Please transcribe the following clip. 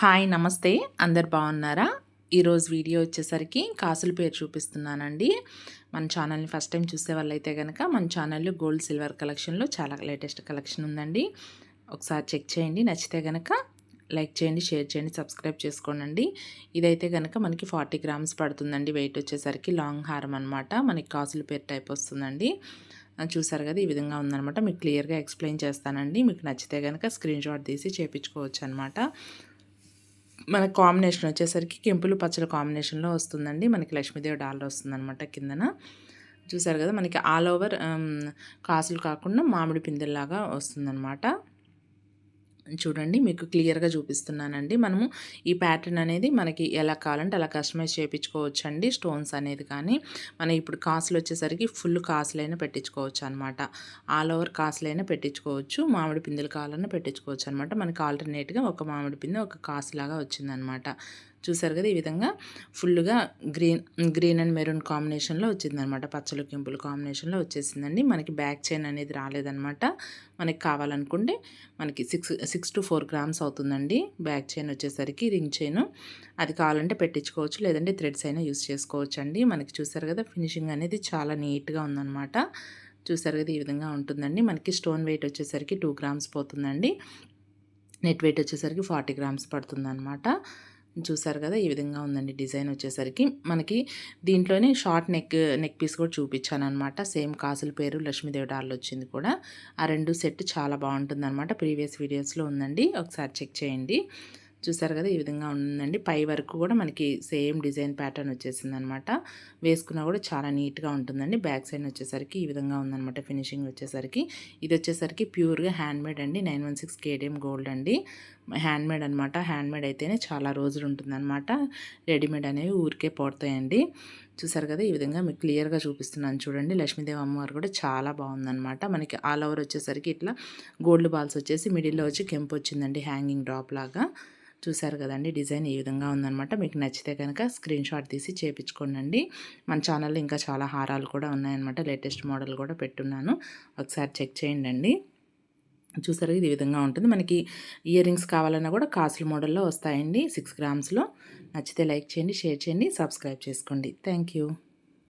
Hi నమస్తే. అందరు బాగున్నారా? ఈరోజు వీడియో వచ్చేసరికి కాసుల పేరు చూపిస్తున్నానండి. మన ఛానల్ని ఫస్ట్ టైం చూసే వాళ్ళైతే కనుక మన ఛానల్లో గోల్డ్ సిల్వర్ కలెక్షన్లో చాలా లేటెస్ట్ కలెక్షన్ ఉందండి. ఒకసారి చెక్ చేయండి. నచ్చితే కనుక లైక్ చేయండి షేర్ చేయండి సబ్స్క్రైబ్ చేసుకోండి ఇదైతే కనుక మనకి ఫార్టీ గ్రామ్స్ పడుతుందండి. వెయిట్ వచ్చేసరికి లాంగ్ హారం అనమాట మనకి కాసుల పేరు టైప్ వస్తుందండి. చూసారు కదా ఈ విధంగా ఉందనమాట మీకు క్లియర్గా ఎక్స్ప్లెయిన్ చేస్తానండి. మీకు నచ్చితే కనుక స్క్రీన్ షాట్ తీసి చేయించుకోవచ్చు అనమాట మన కాంబినేషన్ వచ్చేసరికి కెంపులు పచ్చల కాంబినేషన్లో వస్తుందండి. మనకి లక్ష్మీదేవి డాలర్ వస్తుందన్నమాట కిందన. చూసారు కదా మనకి ఆల్ ఓవర్ కాసులు కాకుండా మామిడి పిందెల్లాగా వస్తుందన్నమాట. చూడండి మీకు క్లియర్గా చూపిస్తున్నానండి. మనము ఈ ప్యాటర్న్ అనేది మనకి ఎలా కావాలంటే అలా కస్టమైజ్ చేయించుకోవచ్చు అండి స్టోన్స్ అనేది కానీ. మనం ఇప్పుడు కాసులు వచ్చేసరికి ఫుల్ కాసులైనా పెట్టించుకోవచ్చు అనమాట ఆల్ ఓవర్ కాసులైనా పెట్టించుకోవచ్చు మామిడి పిందెలు కావాలన్నా పెట్టించుకోవచ్చు అనమాట మనకి ఆల్టర్నేట్గా ఒక మామిడి పిందె ఒక కాసులాగా వచ్చిందనమాట. చూసారు కదా ఈ విధంగా ఫుల్గా గ్రీన్ గ్రీన్ అండ్ మెరూన్ కాంబినేషన్లో వచ్చిందనమాట పచ్చలు కెంపులు కాంబినేషన్లో వచ్చేసిందండి. మనకి బ్యాక్ చైన్ అనేది రాలేదనమాట మనకి కావాలనుకుంటే మనకి six six two four grams అవుతుందండి బ్యాక్ చైన్ వచ్చేసరికి రింగ్ చైన్. అది కావాలంటే పెట్టించుకోవచ్చు లేదంటే థ్రెడ్స్ అయినా యూస్ చేసుకోవచ్చు అండి మనకి చూసారు కదా ఫినిషింగ్ అనేది చాలా నీట్గా ఉందన్నమాట. చూసారు కదా ఈ విధంగా ఉంటుందండి. మనకి స్టోన్ వెయిట్ వచ్చేసరికి టూ గ్రామ్స్ పోతుందండి. నెట్ వెయిట్ వచ్చేసరికి ఫార్టీ గ్రామ్స్ పడుతుందన్నమాట. చూసారు కదా ఈ విధంగా ఉందండి డిజైన్ వచ్చేసరికి. మనకి దీంట్లోనే షార్ట్ నెక్ నెక్ పీస్ కూడా చూపించాను అనమాట సేమ్ కాసుల పేరు లక్ష్మీదేవి డాల్ వచ్చింది కూడా. ఆ రెండు సెట్ చాలా బాగుంటుంది అనమాట ప్రీవియస్ వీడియోస్లో ఉందండి. ఒకసారి చెక్ చేయండి. చూసారు కదా ఈ విధంగా ఉందండి. పై వరకు కూడా మనకి సేమ్ డిజైన్ ప్యాటర్న్ వచ్చేసింది అనమాట వేసుకున్నా కూడా చాలా నీట్గా ఉంటుందండి. బ్యాక్ సైడ్ వచ్చేసరికి ఈ విధంగా ఉందన్నమాట ఫినిషింగ్ వచ్చేసరికి. ఇది వచ్చేసరికి ప్యూర్గా హ్యాండ్మేడ్ అండి. Nine one six KDM gold అండి. హ్యాండ్మేడ్ అనమాట హ్యాండ్మేడ్ అయితేనే చాలా రోజులు ఉంటుందన్నమాట రెడీమేడ్ అనేవి ఊరికే పోతాయండి చూసారు కదా ఈ విధంగా మీకు క్లియర్గా చూపిస్తున్నాను చూడండి. లక్ష్మీదేవి అమ్మవారు కూడా చాలా బాగుందన్నమాట. మనకి ఆల్ ఓవర్ వచ్చేసరికి ఇట్లా గోల్డ్ బాల్స్ వచ్చేసి మిడిల్లో వచ్చి కెంపు వచ్చిందండి హ్యాంగింగ్ డ్రాప్ లాగా. చూసారు కదండి డిజైన్ ఈ విధంగా ఉందనమాట మీకు నచ్చితే కనుక స్క్రీన్ షాట్ తీసి చేపించుకోండి మన ఛానల్లో ఇంకా చాలా హారాలు కూడా ఉన్నాయన్నమాట. లేటెస్ట్ మోడల్ కూడా పెట్టున్నాను. ఒకసారి చెక్ చేయండి చూసారు ఇది విధంగా ఉంటుంది. మనకి ఇయర్ రింగ్స్ కావాలన్నా కూడా కాసుల మోడల్లో వస్తాయండి సిక్స్ గ్రామ్స్లో. నచ్చితే లైక్ చేయండి షేర్ చేయండి సబ్స్క్రైబ్ చేసుకోండి. థ్యాంక్